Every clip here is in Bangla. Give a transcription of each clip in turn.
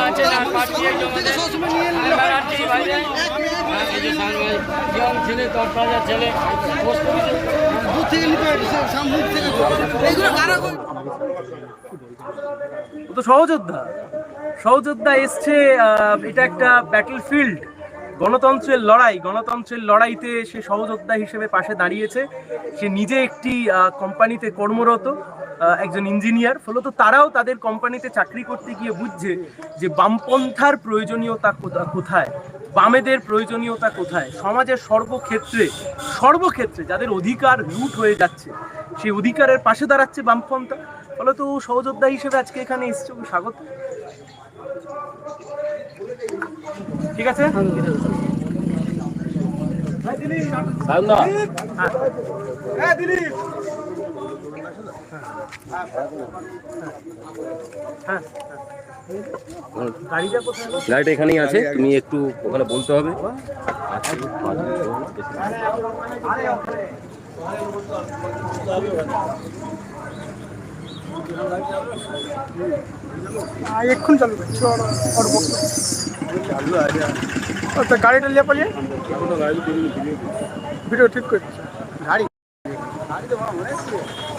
আছে হয়। ছেলে তোর কাজের ছেলে পোস্ট অফিসে দূর থেকে নিতে সামনে থেকে। এইগুলো কারা ও তো সহযোদ্ধা। সহযোদ্ধা এসছে আহ, এটা একটা ব্যাটল ফিল্ড গণতন্ত্রের লড়াই গণতন্ত্রের লড়াইতে সে সহযোদ্ধা হিসেবে পাশে দাঁড়িয়েছে। সে নিজে একটি কোম্পানিতে কর্মরত। একজন ইঞ্জিনিয়ার ফলত তারাও তাদের কোম্পানিতে চাকরি করতে গিয়ে বুঝছে যে বামপন্থার প্রয়োজনীয়তা কোথা- কোথায়? বামেদের প্রয়োজনীয়তা কোথায়? সমাজের সর্বক্ষেত্রে সর্বক্ষেত্রে যাদের অধিকার লুট হয়ে যাচ্ছে সেই অধিকারের পাশে দাঁড়াচ্ছে বামপন্থা। ফলত ও সহযোদ্ধা হিসেবে আজকে এখানে এসছে স্বাগত। ঠিক আছে? হ্যাঁ। গাড়িটা কোথায় গাড়িটা এখানেই আছে তুমি একটু ওখানে বলতে হবে। এক্ষুনি চালু আচ্ছা গাড়িটা নিয়ে পালিয়ে? ভিডিও ঠিক করছি গাড়ি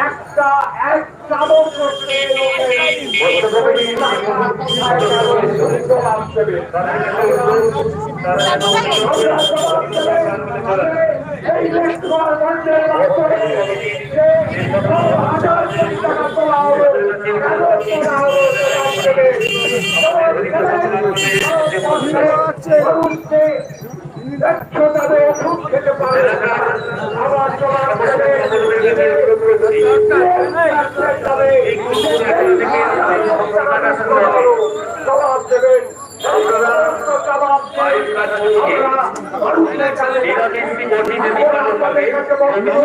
একটা এক চাদর করতে এই যে তোমার মন্দিরের মাধ্যমে যে হাজার কোটি টাকা তোলা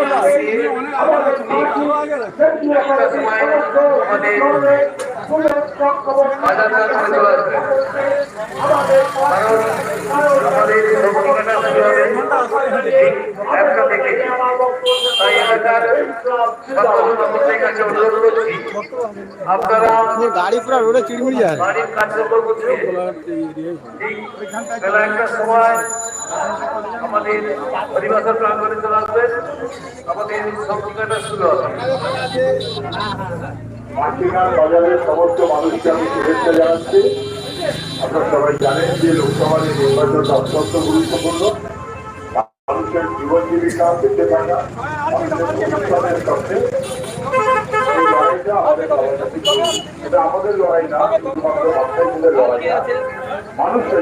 হবে আপনারা গাড়ি পুরো রোডে চিড়মিড়ি যায়। বাড়ির কার্যকর করছে বেলা একটার সময় আমাদের পরিবাসের প্রাঙ্গণে চলে আসবেন। আমাদের সংস্কৃতিটা শুরু হবে। মাটিগান বাজারের সমস্ত মানুষকে আমি শুভেচ্ছা জানাচ্ছি। আপনারা সবাই জানেন যে লোকসভা নির্বাচন অত্যন্ত গুরুত্বপূর্ণ। মানুষের জীবন জীবিকা বেঁচে না। শুধুমাত্র না মানুষের লড়াই মানুষকে মানুষকে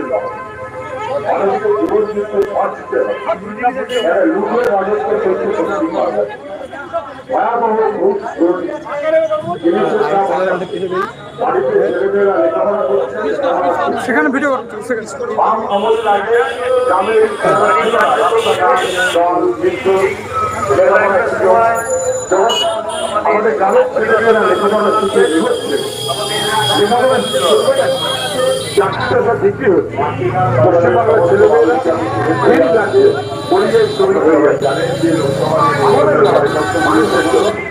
সেখানে ভিডিও আমাদের গ্রামের ছেলেমেয়েরা লেখাপড়া শিখে বিক্রি হচ্ছে। পশ্চিমবাংলার ছেলেমেয়েরা ভিড় যাচ্ছে, পরিযায়ী শ্রমিক হয়ে যাচ্ছে। আমাদের মানুষের